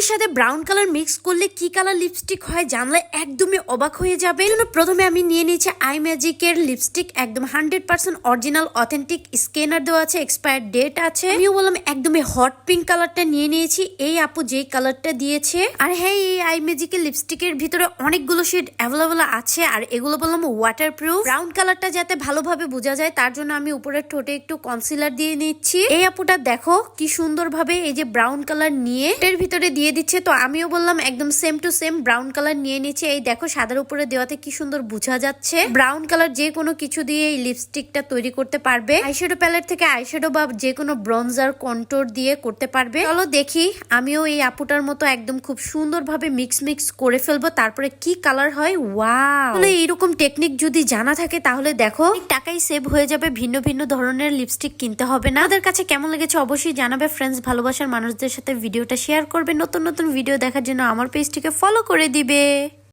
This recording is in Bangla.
খয়েরির সাথে ব্রাউন কালার মিক্স করলে কি কালার লিপস্টিক হয় জানলে একদমই অবাক হয়ে যাবে। জন্য প্রথমে আমি নিয়ে নিয়েছি আই ম্যাজিকের লিপস্টিক একদম hundred percent original authentic scanner দেওয়া আছে এক্সপায়ার ডেট আছে। আমিও বললাম একদমই হট পিঙ্ক কালারটা নিয়ে নিয়েছি, এই আপু যেই কালারটা দিয়েছে। আর হ্যাঁ এই আই ম্যাজিকের লিপস্টিকের ভিতরে অনেকগুলো শেড অ্যাভেলেবল আছে, আর এগুলো বললাম ওয়াটার প্রুফ ব্রাউন কালারটা যাতে ভালোভাবে বোঝা যায়, তার জন্য আমি উপরের ঠোঁটে একটু কনসিলার দিয়ে নিচ্ছি। এই আপুটা দেখো কি সুন্দরভাবে এই যে ব্রাউন কালার নিয়ে, এর ভিতরে দিয়ে দিচ্ছে। তো আমিও বললাম একদম same to same brown colour নিয়ে নিচ্ছে। এই দেখো সাদার উপরে দেওয়াতে কি সুন্দর বোঝা যাচ্ছে। ব্রাউন কালার যে কোনো কিছু দিয়ে এই লিপস্টিকটা তৈরি করতে পারবে। আইশ্যাডো প্যালেট থেকে আইশ্যাডো বা যে কোনো ব্রঞ্জার কন্ট্রোর দিয়ে করতে পারবে। চলো দেখি, আমিও এই আপুটার মতো একদম খুব সুন্দরভাবে মিক্স মিক্স করে ফেলব। তারপরে কি কালার হয়? তাহলে এইরকম টেকনিক যদি জানা থাকে তাহলে দেখো টাকাই সেভ হয়ে যাবে। ভিন্ন ভিন্ন ধরনের লিপস্টিক কিনতে হবে না। আমাদের কাছে কেমন লেগেছে অবশ্যই জানাবে। ফ্রেন্ডস ভালোবাসার মানুষদের সাথে ভিডিওটা শেয়ার করবে। নতুন নতুন ভিডিও দেখার জন্য আমার পেজটিকে ফলো করে দিবে।